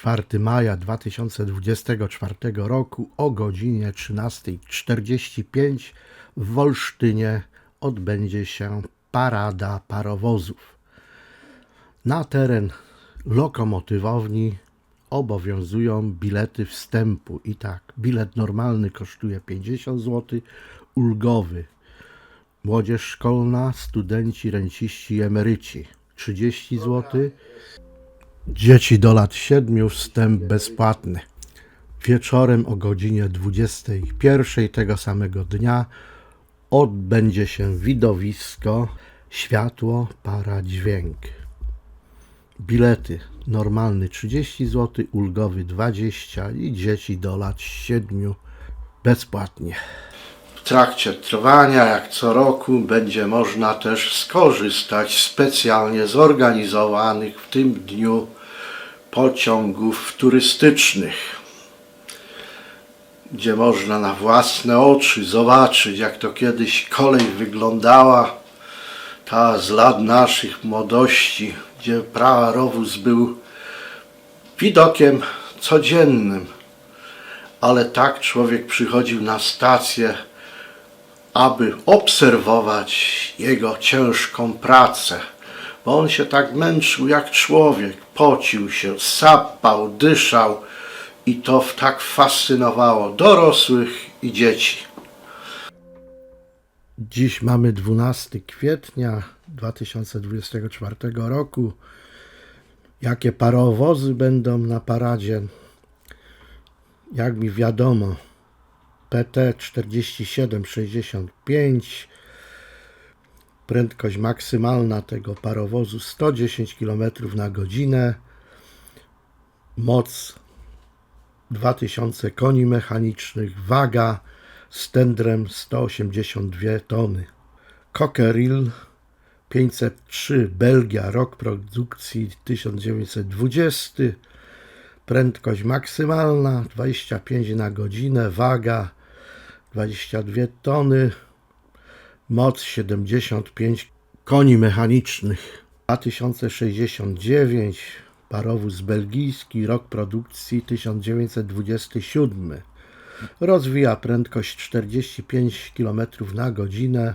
4 maja 2024 roku o godzinie 13.45 w Wolsztynie odbędzie się parada parowozów. Na teren lokomotywowni obowiązują bilety wstępu. I tak, bilet normalny kosztuje 50 zł, ulgowy młodzież szkolna, studenci, renciści i emeryci 30 zł, dzieci do lat 7 wstęp bezpłatny. Wieczorem o godzinie 21 tego samego dnia odbędzie się widowisko światło, para, dźwięk. Bilety normalny 30 zł, ulgowy 20 i dzieci do lat 7 bezpłatnie. W trakcie trwania, jak co roku, będzie można też skorzystać specjalnie zorganizowanych w tym dniu pociągów turystycznych, gdzie można na własne oczy zobaczyć, jak to kiedyś kolej wyglądała, ta z lat naszych młodości, gdzie prawarowóz był widokiem codziennym, ale tak człowiek przychodził na stację, aby obserwować jego ciężką pracę, bo on się tak męczył jak człowiek, pocił się, sapał, dyszał i to tak fascynowało dorosłych i dzieci. Dziś mamy 12 kwietnia 2024 roku. Jakie parowozy będą na paradzie? Jak mi wiadomo, PT 4765 prędkość maksymalna tego parowozu 110 km na godzinę. Moc 2000 koni mechanicznych waga z tendrem 182 tony. Cockerill 503 Belgia rok produkcji 1920 prędkość maksymalna 25 na godzinę, waga 22 tony, moc 75 koni mechanicznych. 2069 parowóz belgijski, rok produkcji 1927. Rozwija prędkość 45 km na godzinę.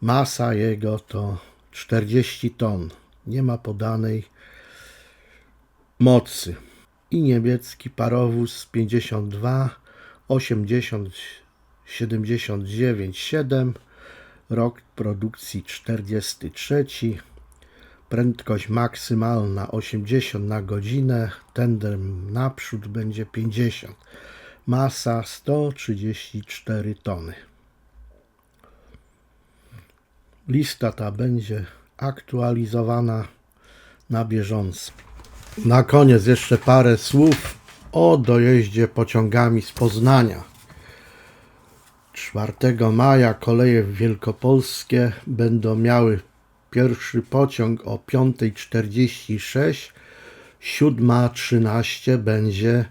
Masa jego to 40 ton. Nie ma podanej mocy. I niemiecki parowóz 52 80 79 7 rok produkcji 43 prędkość maksymalna 80 na godzinę tendem naprzód będzie 50 masa 134 tony. Lista ta będzie aktualizowana na bieżąco. Na koniec jeszcze parę słów o dojeździe pociągami z Poznania. 4 maja koleje wielkopolskie będą miały pierwszy pociąg o 5.46, 7.13 będzie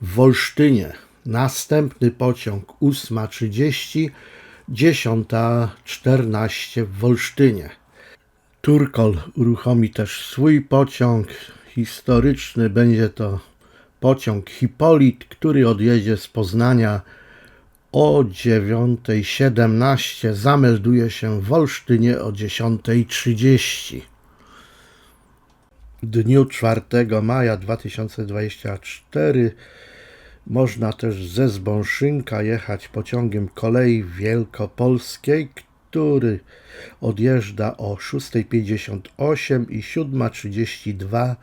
w Wolsztynie. Następny pociąg 8.30, 10.14 w Wolsztynie. Turkol uruchomi też swój pociąg historyczny. Będzie to pociąg Hipolit, który odjedzie z Poznania o 9.17. Zamelduje się w Olsztynie o 10.30. W dniu 4 maja 2024 można też ze Zbąszynka jechać pociągiem kolei wielkopolskiej, który odjeżdża o 6.58 i 7.32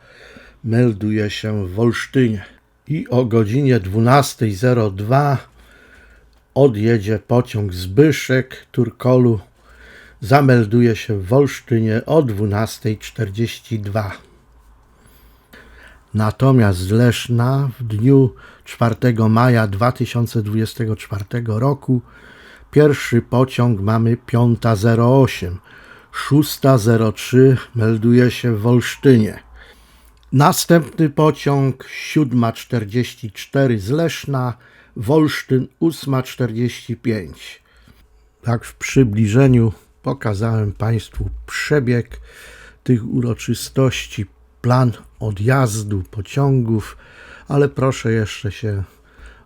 melduje się w Wolsztynie. I o godzinie 12.02 odjedzie pociąg Zbyszek Turkolu. Zamelduje się w Wolsztynie o 12.42. Natomiast z Leszna w dniu 4 maja 2024 roku pierwszy pociąg mamy 5.08, 6.03 melduje się w Wolsztynie. Następny pociąg 7.44 z Leszna, Wolsztyn 8.45. Tak w przybliżeniu pokazałem Państwu przebieg tych uroczystości plan odjazdu pociągów, ale proszę jeszcze się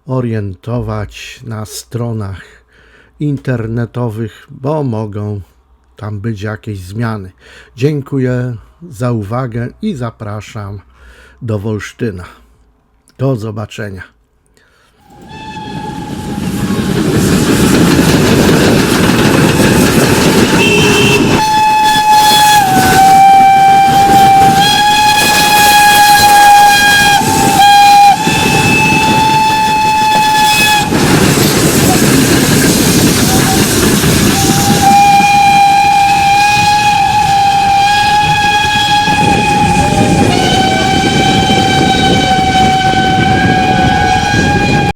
orientować na stronach internetowych, bo mogą tam być jakieś zmiany. Dziękuję za uwagę i zapraszam do Wolsztyna. Do zobaczenia.